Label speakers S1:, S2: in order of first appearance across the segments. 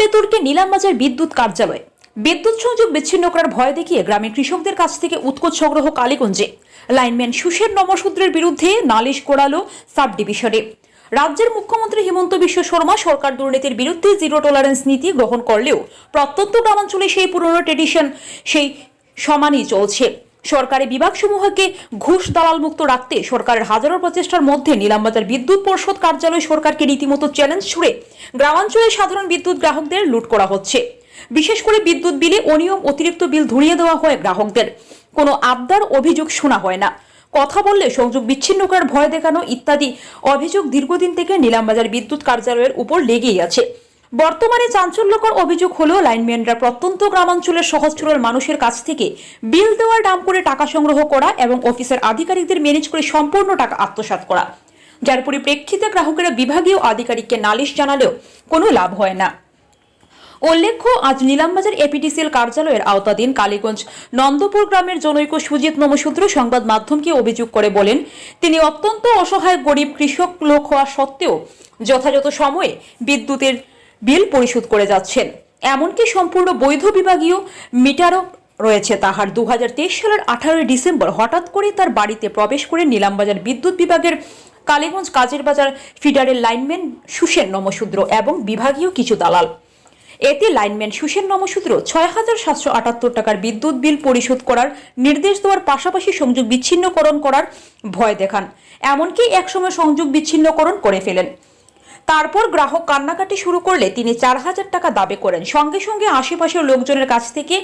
S1: বেতর্কে নিলামবাজার বিদ্যুৎ কার্যালয়। বিদ্যুৎ সংযোগ বিচ্ছিন্ন করার ভয় দেখিয়ে গ্রামের কৃষকদের কাছ থেকে উৎকোচ সংগ্রহ কালীগঞ্জে। লাইনম্যান সুশের নমশূদ্রের বিরুদ্ধে নালিশ কোড়ালো সাব ডিভিশনে রাজ্যের মুখ্যমন্ত্রী হিমন্ত বিশ্ব শর্মা সরকার দুর্নীতির বিরুদ্ধে জিরো টলারেন্স নীতি গ্রহণ করলেও প্রত্যন্ত গ্রামাঞ্চলে সেই পুরনো ট্রেডিশন সেই সমানই চলছে। সরকারি বিভাগসমূহকে ঘুষ দালাল মুক্ত রাখতে সরকারের হাজারো প্রচেষ্টার মধ্যে নিলামবাজার বিদ্যুৎ পর্ষদ কার্যালয় সরকারকে রীতিমতো চ্যালেঞ্জ ছুড়ে গ্রামাঞ্চলে সাধারণ বিদ্যুৎ গ্রাহকদের লুট করা হচ্ছে। বিশেষ করে বিদ্যুৎ বিলে অনিয়ম অতিরিক্ত বিল ধরিয়ে দেওয়া হয় গ্রাহকদের। কোনো আবদার, অভিযোগ শোনা হয় না। কথা বললে সংযোগ বিচ্ছিন্ন করার ভয় দেখানো ইত্যাদি অভিযোগ দীর্ঘদিন থেকে নিলামবাজার বিদ্যুৎ কার্যালয়ের উপর লেগেই আছে। বর্তমানে চাঞ্চল্যকর অভিযোগ হলো লাইনম্যানরা প্রত্যন্ত গ্রামাঞ্চলের সহজ সরল মানুষের কাছ থেকে বিল দেওয়ার নাম করে টাকা সংগ্রহ করা এবং অফিসের আধিকারিকদের ম্যানেজ করে সম্পূর্ণ টাকা আত্মসাৎ করা। যার পরিপ্রেক্ষিতে গ্রাহকেরা বিভাগীয় আধিকারিককে নালিশ জানালেও কোনো লাভ হয় না। উল্লেখ্য, আজ নীলামবাজার এপিডিসিএল কার্যালয়ের আওতাধীন কালীগঞ্জ নন্দপুর গ্রামের জনৈক সুজিত নমশূদ্র সংবাদ মাধ্যমকে অভিযোগ করে বলেন, তিনি অত্যন্ত অসহায় গরিব কৃষক লোক হওয়া সত্ত্বেও যথাযথ সময়ে বিদ্যুতের বিল পরিশোধ করে যাচ্ছেন। এমনকি সম্পূর্ণ বৈধ বিভাগীয় মিটারও রয়েছে তাহার। দুহাজার তেইশ সালের আঠারোই ডিসেম্বর হঠাৎ করে তার বাড়িতে প্রবেশ করে নিলামবাজার বিদ্যুৎ বিভাগের কালীগঞ্জ কাজের বাজার ফিডারের লাইনম্যান সুসেন নমশূদ্র এবং বিভাগীয় কিছু দালাল। এতে লাইনম্যান সুসেন নমসূত্র ছয় হাজার সাতশো আটাত্তর টাকার বিদ্যুৎ বিল পরিশোধ করার নির্দেশ দেওয়ার পাশাপাশি সংযোগ বিচ্ছিন্নকরণ করার ভয় দেখান। এমনকি একসময় সংযোগ বিচ্ছিন্নকরণ করে ফেলেন। তারপর গ্রাহক কান্নাকাটি শুরু করলে তিনি চার হাজার টাকা দাবি করেন। সঙ্গে সঙ্গে আশেপাশের লোকজনের কাছ থেকে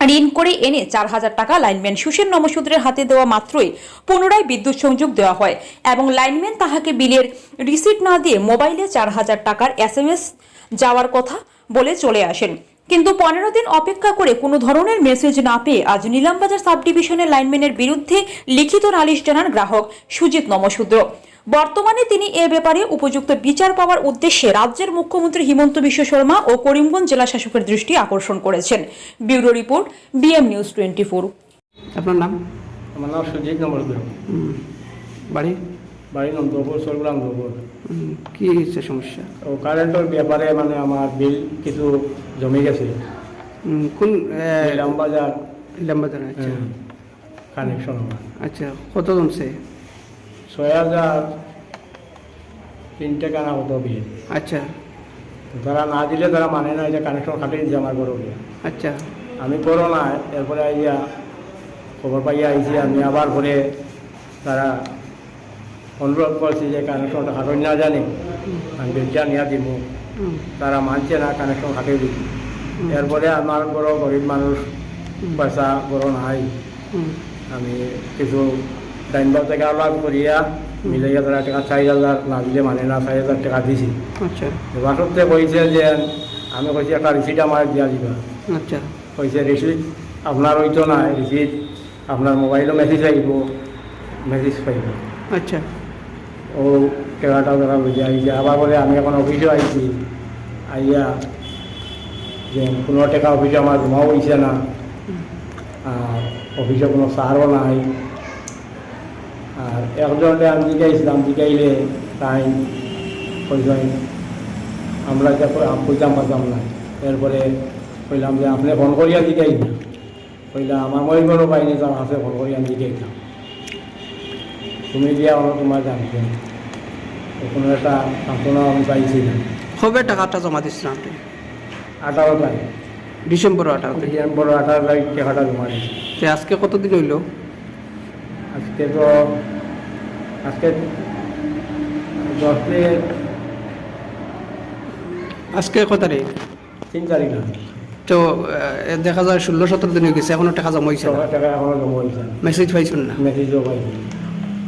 S1: ঋণ করে এনে চার হাজার টাকা লাইনম্যান সুসেন নমসূত্রের হাতে দেওয়া মাত্রই পুনরায় বিদ্যুৎ সংযোগ দেওয়া হয় এবং লাইনম্যান তাহাকে বিলের রিসিট না দিয়ে মোবাইলে চার হাজার টাকার এস যাওয়ার কথা বলে চলে আসেন। কিন্তু পনেরো দিন অপেক্ষা করে কোনো ধরনের মেসেজ না পেয়ে আজ নিলামবাজার সাব ডিভিশনের লাইনম্যানের বিরুদ্ধে লিখিত নালিশ জানান গ্রাহক সুজিত নমশূদ্র বর্তমানে তিনি এ ব্যাপারে উপযুক্ত বিচার পাওয়ার উদ্দেশ্যে রাজ্যের মুখ্যমন্ত্রী হিমন্ত বিশ্ব শর্মা ও করিমগঞ্জ জেলা শাসকের দৃষ্টি আকর্ষণ করেছেন। Bureau report BM news twenty four.
S2: আপনার নাম?
S3: আমার নাম সুজিত নম্বর
S2: বাড়ি?
S3: বাড়ি নন্দপুর সরগুলাম নন্দপুর।
S2: কি হচ্ছে সমস্যা?
S3: ও কারেন্টের ব্যাপারে মানে আমার বিল কিছু জমে গেছে।
S2: কোন
S3: বাজার।
S2: লাম্বাজার আচ্ছা।
S3: কানেকশন
S2: আচ্ছা কত জমছে
S3: ছয় হাজার তিন টাকা না কত বিল
S2: আচ্ছা।
S3: তারা না দিলে তারা মানে না যে কানেকশন কাটিয়ে দিচ্ছে আমার বড়
S2: আচ্ছা।
S3: আমি করো না এরপরে আইয়া খবর পাইয়া আইছি আমি আবার ঘরে তারা অনুরোধ করছি যে কানেকশনটা হাঁটন না জানি আমি বিলটা নিয়ে দিব। তারা মানছে না কানেকশন কাটিয়ে দিচ্ছি এরপরে আমার বড় গরিব মানুষ পয়সা বড় নাই। আমি কিছু ডাইনবার থেকে আলাদা করিয়া মিলাইয়া তারা টাকা চারি হাজার না দিলে মানে না চারি হাজার টাকা দিছি
S2: আচ্ছা।
S3: কইছে যে আমি কইছি একটা রিসিট আমার দিয়া দিবা।
S2: আচ্ছা।
S3: কইছে রিসিট আপনার হইতো না রিসিট আপনার মোবাইলও মেসেজ আহিব মেসেজ পাইব
S2: আচ্ছা।
S3: ও টাকাটা তারা বুঝে আইছে আবার বলে আমি এখন অফিসে আইছি আইয়া যে কোনো টাকা অফিসে আমার জমাও হইছে না। আর অফিসে কোনো সারও নাই। আর একজনকে আমি জিজ্ঞাসলাম জিজ্ঞাইলে তাই কইলেন আমরা যে কইতাম পারতাম না এরপরে কইলাম যে আপনি ফোন করিয়া জিজ্ঞাই না। কইলাম আমার মই কোনো তো আছে ফোন করিয়া জিজ্ঞাইতাম তুমি দিয়া আমার তোমার জানতে। কোনো একটা সান্ত্বনা আমি পাইছি না
S2: কবে টাকাটা জমা দিচ্ছেন আপনি?
S3: আঠারো তারিখ।
S2: ডিসেম্বর আঠারো
S3: ডিসেম্বর আঠারো তারিখ টাকাটা জমা দিয়েছি।
S2: তো আজকে কতদিন হইল?
S3: আজকে তো আজকে দশ দিন
S2: আজকে কত তারিখ?
S3: তিন তারিখ না।
S2: তো দেখা যায় ষোলো সতেরো দিন হয়ে গেছে এখনও টাকা জমা হয়েছে মেসেজ পাইছেন না?
S3: মেসেজও পাইছি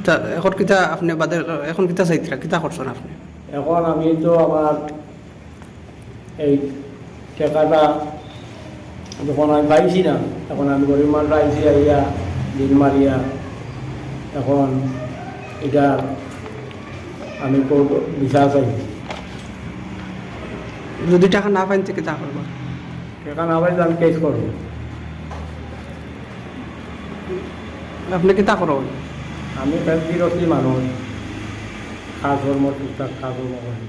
S2: তা এখন কিতা আপনি বাদে এখন কিতা চাইতরা কিতা করছেন আপনি?
S3: এখন আমি তো আমার এই টাকাটা যখন আমি পাইছি না এখন আমি গরিব মানুষ আইসি আইয়া দিন মারিয়া এখন এটা আমি করব বিচার চাইছি
S2: যদি টাকা না পাইন থেকে তা করব।
S3: টাকা না পাইলে আমি কেস করব।
S2: আপনি কিতা করবেন
S3: আমি ফ্যামিলির মানুষ। খাস ধর্ম টুকটাক করি।